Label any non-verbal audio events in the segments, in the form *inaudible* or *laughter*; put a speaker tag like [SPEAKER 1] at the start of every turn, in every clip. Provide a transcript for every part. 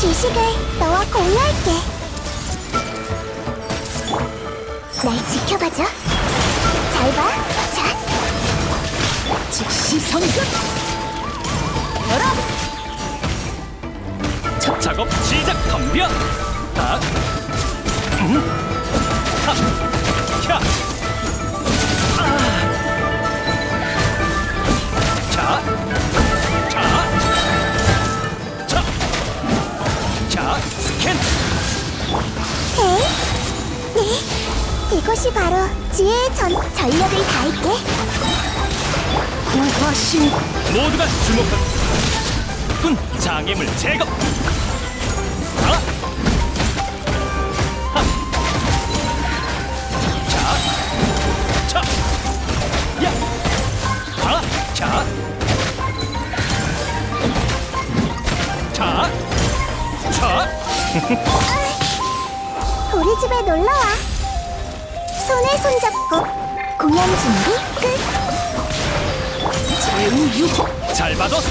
[SPEAKER 1] 지식을 너와 공유할게. 날 지켜봐줘. 잘 봐. 자,
[SPEAKER 2] 즉시 성급 열어.
[SPEAKER 3] 첫 작업 시작. 덤벼
[SPEAKER 1] 이곳이 바로 지혜의 전 전력을 다할게.
[SPEAKER 2] 우화신
[SPEAKER 3] 모두가 주목한 군 장애물 제거. 자. 하. 자. 자. 야. 하. 자. 자. 자. *laughs*
[SPEAKER 1] 우리 집에 놀러 와. 손에 손 잡고 공연 준비 끝.
[SPEAKER 2] 제우 유호
[SPEAKER 3] 잘 봐도. 캬.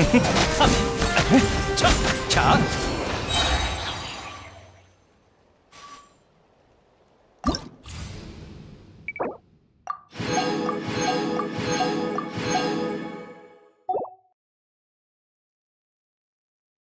[SPEAKER 3] *laughs* 자. 자.